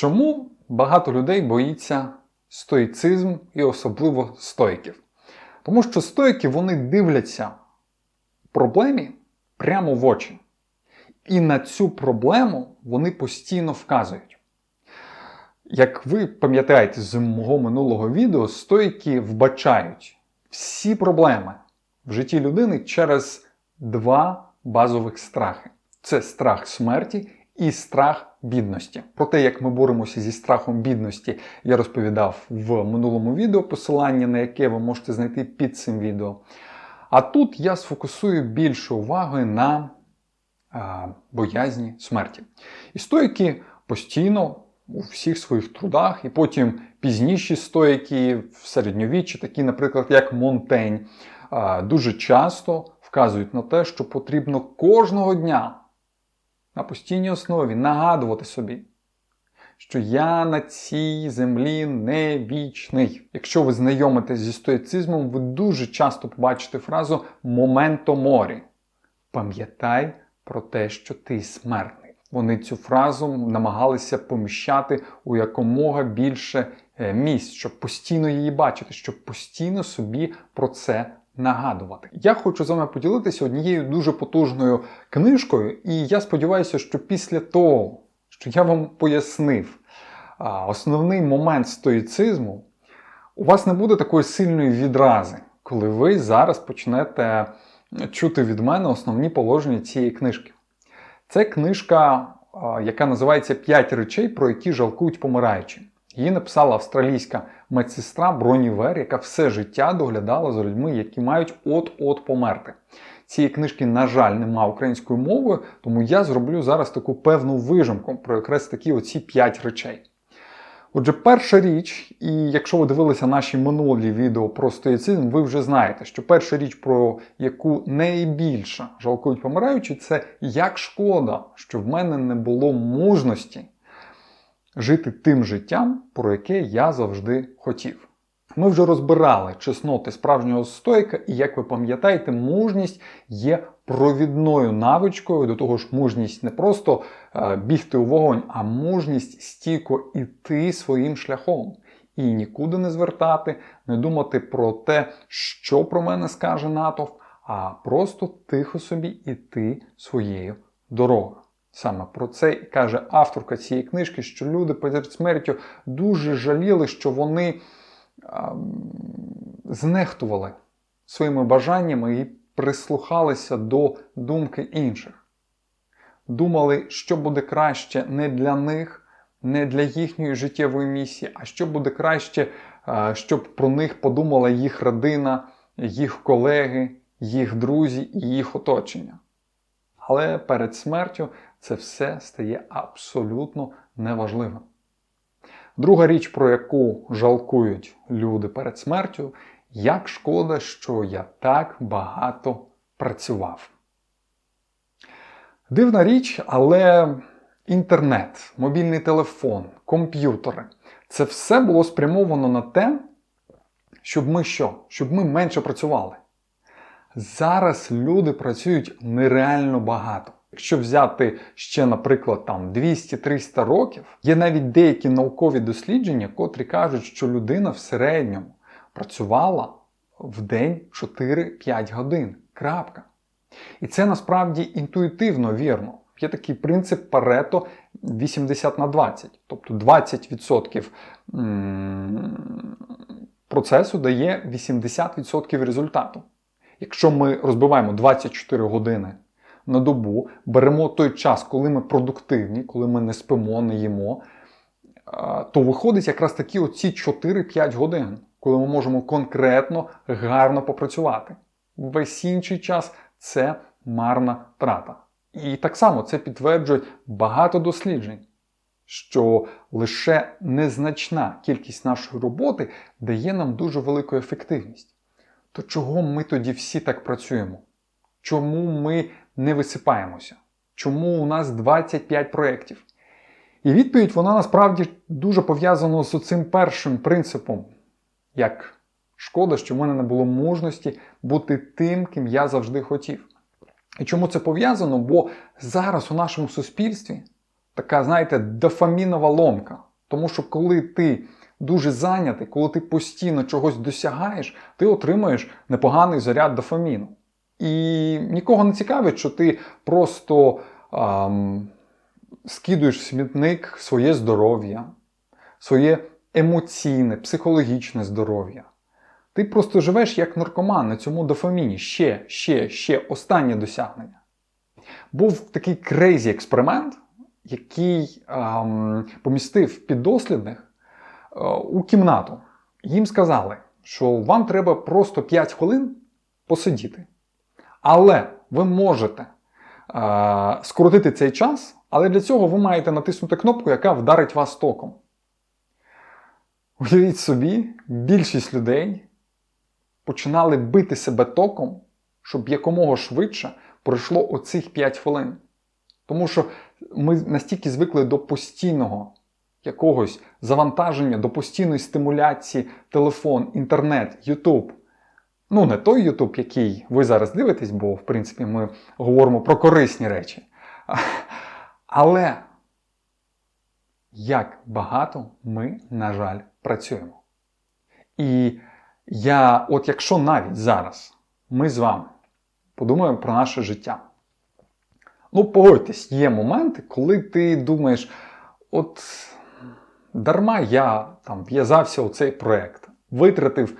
Чому багато людей боїться стоїцизм і особливо стойків? Тому що стойки вони дивляться проблемі прямо в очі. І на цю проблему вони постійно вказують. Як ви пам'ятаєте з мого минулого відео, стойки вбачають всі проблеми в житті людини через два базових страхи: це страх смерті і страх бідності. Про те, як ми боремося зі страхом бідності, я розповідав в минулому відео, посилання на яке ви можете знайти під цим відео. А тут я сфокусую більше уваги на а, боязні смерті. І стойки постійно у всіх своїх трудах, і потім пізніші стоїки в середньовіччі, такі, наприклад, як Монтень, а, дуже часто вказують на те, що потрібно кожного дня на постійній основі нагадувати собі, що я на цій землі не вічний. Якщо ви знайомитесь зі стоїцизмом, ви дуже часто побачите фразу моменто морі. Пам'ятай про те, що ти смертний. Вони цю фразу намагалися поміщати у якомога більше е, місць, щоб постійно її бачити, щоб постійно собі про це нагадувати. Я хочу з вами поділитися однією дуже потужною книжкою, і я сподіваюся, що після того, що я вам пояснив основний момент стоїцизму, у вас не буде такої сильної відрази, коли ви зараз почнете чути від мене основні положення цієї книжки. Це книжка, яка називається П'ять речей, про які жалкують помираючі. Її написала австралійська медсестра Броні Вер, яка все життя доглядала за людьми, які мають от-от померти. Цієї книжки, на жаль, нема українською мовою, тому я зроблю зараз таку певну вижимку про якраз такі оці п'ять речей. Отже, перша річ, і якщо ви дивилися наші минулі відео про стоїцизм, ви вже знаєте, що перша річ, про яку найбільше жалкують помираючі, це як шкода, що в мене не було мужності жити тим життям, про яке я завжди хотів. Ми вже розбирали чесноти справжнього стойка, і як ви пам'ятаєте, мужність є провідною навичкою. До того ж, мужність не просто е, бігти у вогонь, а мужність стійко іти своїм шляхом. І нікуди не звертати, не думати про те, що про мене скаже натовп, а просто тихо собі іти своєю дорогою. Саме про це і каже авторка цієї книжки, що люди перед смертю дуже жаліли, що вони а, знехтували своїми бажаннями і прислухалися до думки інших. Думали, що буде краще не для них, не для їхньої життєвої місії, а що буде краще, а, щоб про них подумала їх родина, їх колеги, їх друзі і їх оточення. Але перед смертю це все стає абсолютно неважливим. Друга річ, про яку жалкують люди перед смертю, як шкода, що я так багато працював. Дивна річ, але інтернет, мобільний телефон, комп'ютери це все було спрямовано на те, щоб ми що? Щоб ми менше працювали. Зараз люди працюють нереально багато. Якщо взяти ще, наприклад, там 200-300 років, є навіть деякі наукові дослідження, котрі кажуть, що людина в середньому працювала в день 4-5 годин. Крапка. І це насправді інтуїтивно вірно. Є такий принцип Парето 80 на 20. Тобто 20% процесу дає 80% результату. Якщо ми розбиваємо 24 години на добу, беремо той час, коли ми продуктивні, коли ми не спимо, не їмо, то виходить якраз такі оці 4-5 годин, коли ми можемо конкретно гарно попрацювати. Весь інший час це марна трата. І так само це підтверджують багато досліджень, що лише незначна кількість нашої роботи дає нам дуже велику ефективність. То чого ми тоді всі так працюємо? Чому ми не висипаємося? Чому у нас 25 проєктів? І відповідь вона насправді дуже пов'язана з цим першим принципом, як шкода, що в мене не було мужності бути тим, ким я завжди хотів. І чому це пов'язано? Бо зараз у нашому суспільстві така, знаєте, дофамінова ломка. Тому що коли ти дуже зайнятий, коли ти постійно чогось досягаєш, ти отримаєш непоганий заряд дофаміну. І нікого не цікавить, що ти просто ам, скидуєш в смітник своє здоров'я, своє емоційне, психологічне здоров'я. Ти просто живеш як наркоман на цьому дофаміні. Ще, ще, ще останнє досягнення. Був такий крейзі експеримент, який ем, помістив піддослідних е, у кімнату. Їм сказали, що вам треба просто 5 хвилин посидіти. Але ви можете е, скоротити цей час, але для цього ви маєте натиснути кнопку, яка вдарить вас током. Уявіть собі, більшість людей починали бити себе током, щоб якомога швидше пройшло оцих 5 хвилин. Тому що ми настільки звикли до постійного якогось завантаження, до постійної стимуляції телефон, інтернет, Ютуб. Ну, не той Ютуб, який ви зараз дивитесь, бо, в принципі, ми говоримо про корисні речі. Але як багато ми, на жаль, працюємо. І я, от якщо навіть зараз ми з вами подумаємо про наше життя. Ну, погодьтесь, є моменти, коли ти думаєш, от дарма я там в'язався у цей проект, витратив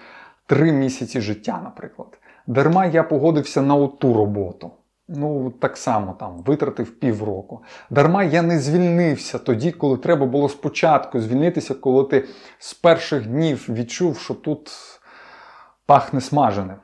три місяці життя, наприклад. Дарма я погодився на оту роботу. Ну, так само там витратив півроку. Дарма я не звільнився тоді, коли треба було спочатку звільнитися, коли ти з перших днів відчув, що тут пахне смаженим.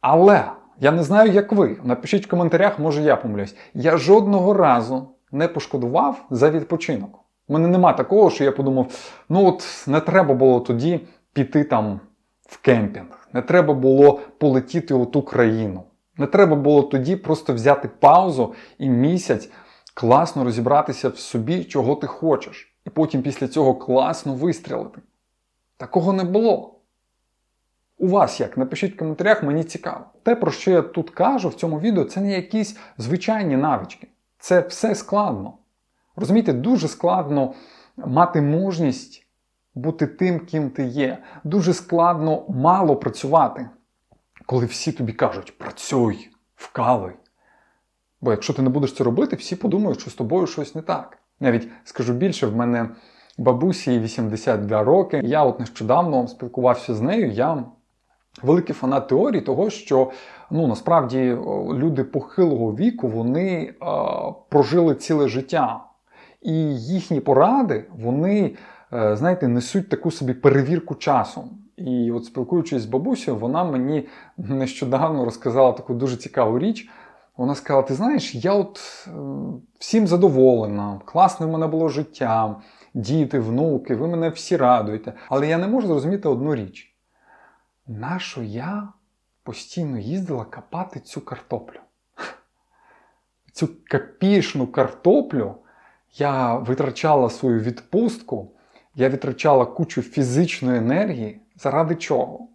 Але я не знаю, як ви. Напишіть в коментарях, може я помилюсь. Я жодного разу не пошкодував за відпочинок. У мене нема такого, що я подумав: ну от не треба було тоді піти там в кемпінг, не треба було полетіти у ту країну. Не треба було тоді просто взяти паузу і місяць класно розібратися в собі, чого ти хочеш, і потім після цього класно вистрілити. Такого не було. У вас як? Напишіть в коментарях, мені цікаво. Те, про що я тут кажу в цьому відео, це не якісь звичайні навички. Це все складно. Розумієте, дуже складно мати мужність бути тим, ким ти є. Дуже складно мало працювати, коли всі тобі кажуть працюй, вкалуй. Бо якщо ти не будеш це робити, всі подумають, що з тобою щось не так. Навіть скажу більше, в мене бабусі 82 роки. Я от нещодавно спілкувався з нею. Я великий фанат теорії того, що ну насправді люди похилого віку вони е, прожили ціле життя. І їхні поради, вони, е, знаєте, несуть таку собі перевірку часом. І от спілкуючись з бабусею, вона мені нещодавно розказала таку дуже цікаву річ. Вона сказала: Ти знаєш, я от е, всім задоволена, класне в мене було життя, діти, внуки, ви мене всі радуєте. Але я не можу зрозуміти одну річ. Нащо я постійно їздила копати цю картоплю? Цю капішну картоплю я витрачала свою відпустку, я витрачала кучу фізичної енергії. Заради чого?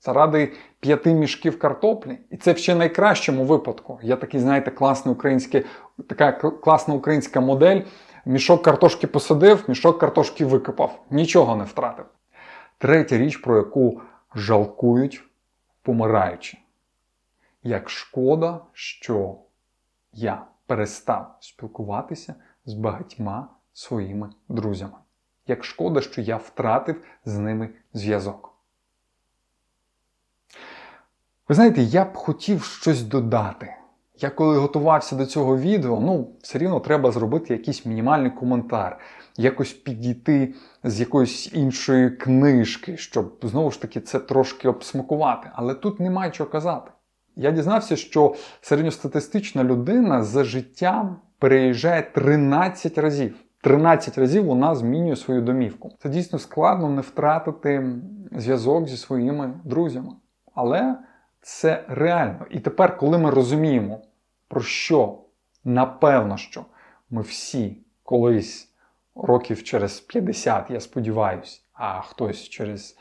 Заради п'яти мішків картоплі. І це ще найкращому випадку. Я такий, знаєте, класний український, така класна українська модель. Мішок картошки посадив, мішок картошки викопав. Нічого не втратив. Третя річ, про яку жалкують, помираючи. Як шкода, що я перестав спілкуватися з багатьма своїми друзями. Як шкода, що я втратив з ними зв'язок. Ви знаєте, я б хотів щось додати. Я коли готувався до цього відео, ну, все рівно треба зробити якийсь мінімальний коментар, якось підійти з якоїсь іншої книжки, щоб знову ж таки це трошки обсмакувати. Але тут немає чого казати. Я дізнався, що середньостатистична людина за життя переїжджає 13 разів. 13 разів вона змінює свою домівку. Це дійсно складно не втратити зв'язок зі своїми друзями. Але це реально. І тепер, коли ми розуміємо, про що, напевно, що ми всі колись років через 50, я сподіваюся, а хтось через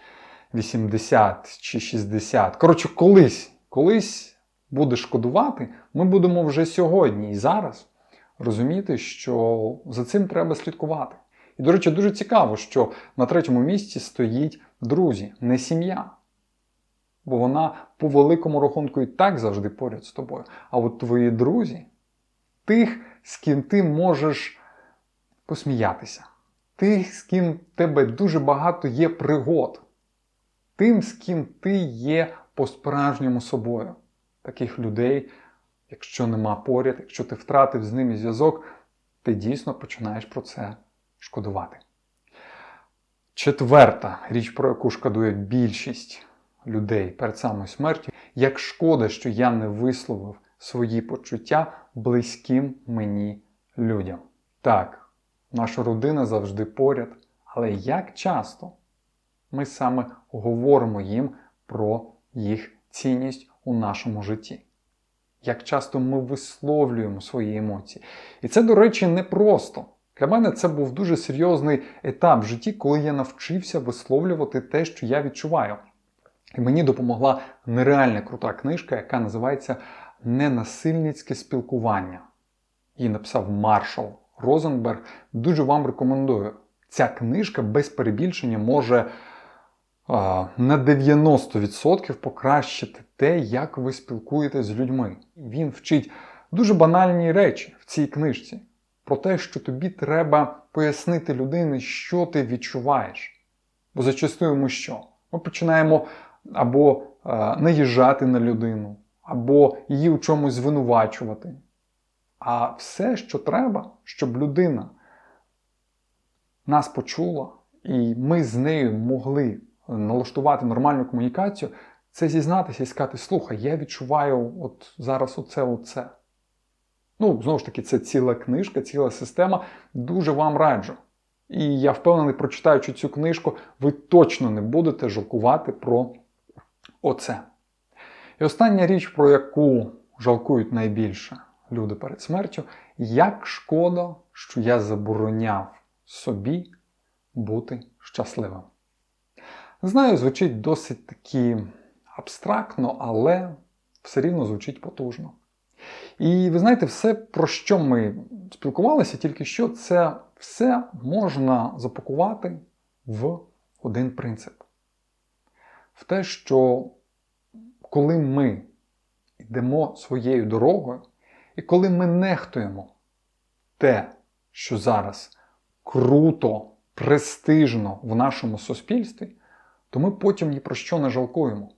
80 чи 60. Коротше, колись, колись буде шкодувати, ми будемо вже сьогодні і зараз розуміти, що за цим треба слідкувати. І до речі, дуже цікаво, що на третьому місці стоїть друзі, не сім'я. Бо вона по великому рахунку і так завжди поряд з тобою. А от твої друзі, тих, з ким ти можеш посміятися, тих, з ким тебе дуже багато є пригод, тим, з ким ти є по-справжньому собою. Таких людей, якщо нема поряд, якщо ти втратив з ними зв'язок, ти дійсно починаєш про це шкодувати. Четверта річ, про яку шкодує більшість людей перед самою смертю, як шкода, що я не висловив свої почуття близьким мені людям. Так, наша родина завжди поряд, але як часто ми саме говоримо їм про їх цінність у нашому житті? Як часто ми висловлюємо свої емоції? І це, до речі, непросто. Для мене це був дуже серйозний етап в житті, коли я навчився висловлювати те, що я відчуваю. І мені допомогла нереальна крута книжка, яка називається Ненасильницьке спілкування. Її написав Маршал Розенберг. Дуже вам рекомендую. Ця книжка без перебільшення може на 90% покращити те, як ви спілкуєтесь з людьми. Він вчить дуже банальні речі в цій книжці. Про те, що тобі треба пояснити людині, що ти відчуваєш. Бо зачастую ми що? Ми починаємо або е, наїжджати на людину, або її у чомусь звинувачувати. А все, що треба, щоб людина нас почула, і ми з нею могли налаштувати нормальну комунікацію, це зізнатися і сказати: слухай, я відчуваю от зараз оце, оце. Ну, знову ж таки, це ціла книжка, ціла система. Дуже вам раджу. І я впевнений, прочитаючи цю книжку, ви точно не будете жалкувати про оце. І остання річ, про яку жалкують найбільше люди перед смертю, як шкода, що я забороняв собі бути щасливим. Знаю, звучить досить таки абстрактно, але все рівно звучить потужно. І ви знаєте, все, про що ми спілкувалися, тільки що, це все можна запакувати в один принцип. В те, що коли ми йдемо своєю дорогою, і коли ми нехтуємо те, що зараз круто, престижно в нашому суспільстві, то ми потім ні про що не жалкуємо.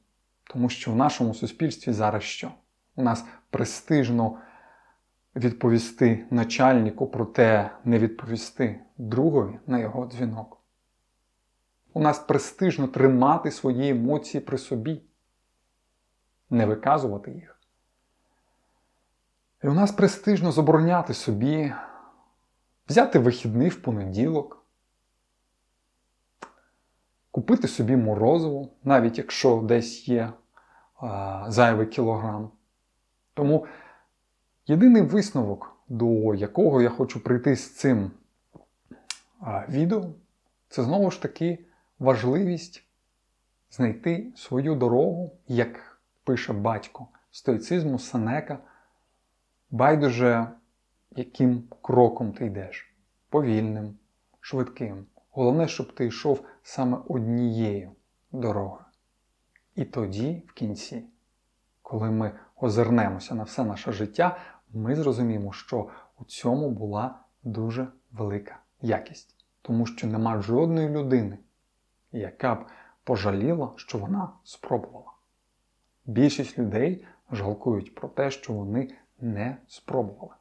Тому що в нашому суспільстві зараз що? У нас престижно відповісти начальнику, проте не відповісти другові на його дзвінок. У нас престижно тримати свої емоції при собі, не виказувати їх. І у нас престижно забороняти собі взяти вихідний в понеділок, купити собі морозиво, навіть якщо десь є а, зайвий кілограм. Тому єдиний висновок, до якого я хочу прийти з цим а, відео, це знову ж таки важливість знайти свою дорогу, як пише батько стоїцизму Сенека, байдуже, яким кроком ти йдеш. Повільним, швидким. Головне, щоб ти йшов саме однією дорогою. І тоді, в кінці, коли ми озирнемося на все наше життя, ми зрозуміємо, що у цьому була дуже велика якість. Тому що нема жодної людини, яка б пожаліла, що вона спробувала. Більшість людей жалкують про те, що вони не спробували.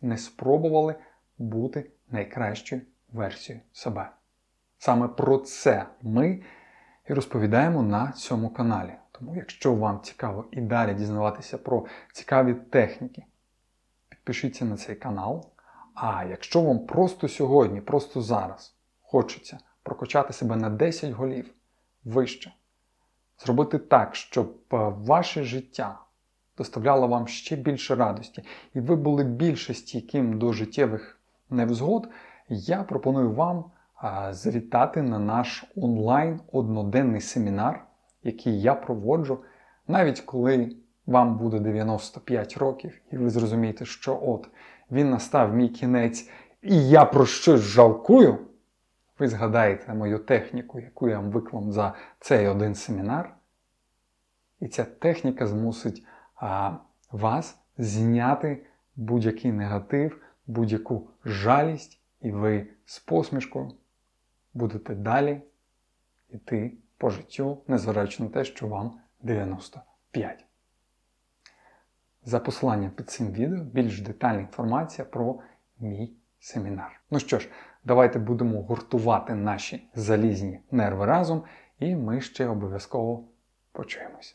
Не спробували бути найкращою версією себе. Саме про це ми і розповідаємо на цьому каналі. Тому, якщо вам цікаво і далі дізнаватися про цікаві техніки, підпишіться на цей канал. А якщо вам просто сьогодні, просто зараз хочеться прокачати себе на 10 голів вище, зробити так, щоб ваше життя доставляло вам ще більше радості, і ви були більше стійким до життєвих невзгод, я пропоную вам завітати на наш онлайн одноденний семінар, який я проводжу, навіть коли вам буде 95 років, і ви зрозумієте, що от він настав мій кінець, і я про щось жалкую, ви згадаєте мою техніку, яку я вам виклав за цей один семінар, і ця техніка змусить а, вас зняти будь-який негатив, будь-яку жалість, і ви з посмішкою будете далі йти по життю, незважаючи на те, що вам 95. За посиланням під цим відео більш детальна інформація про мій семінар. Ну що ж, давайте будемо гуртувати наші залізні нерви разом, і ми ще обов'язково почуємося.